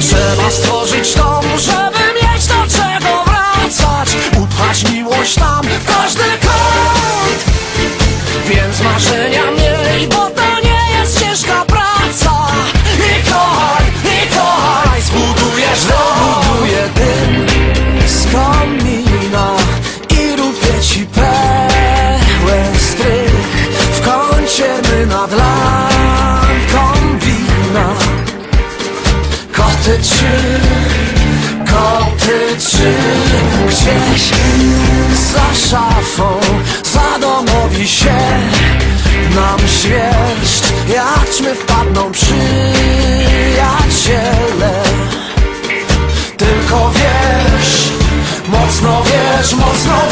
Trzeba stworzyć dom, żeby mieć do czego wracać. Upchać miłość tam w każdy kąt. Więc marzenia miej, bo Koty trzy, koty trzy Gdzieś za szafą zadomowi się Nam świerszcz. Jak ćmy wpadną przyjaciele. Tylko wiesz, mocno wiesz, mocno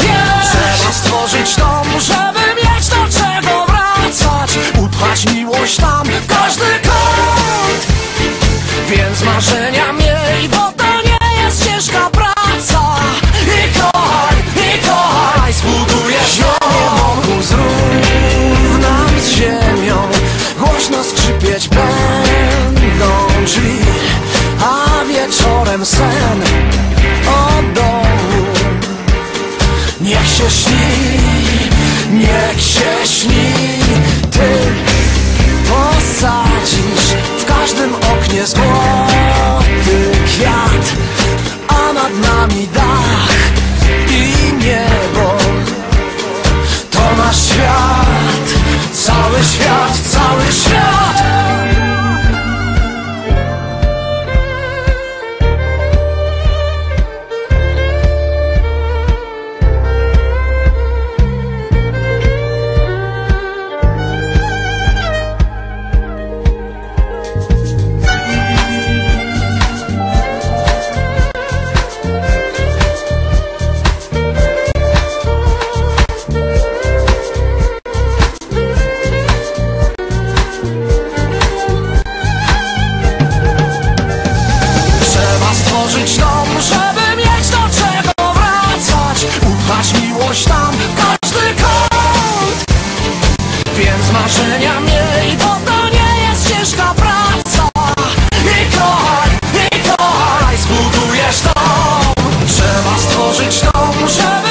A wieczorem sen o domu Niech się śni, niech się śni Ty posadzisz w każdym oknie złoty kwiat, a nad nami dach i niebo. To nasz świat, cały świat. trong.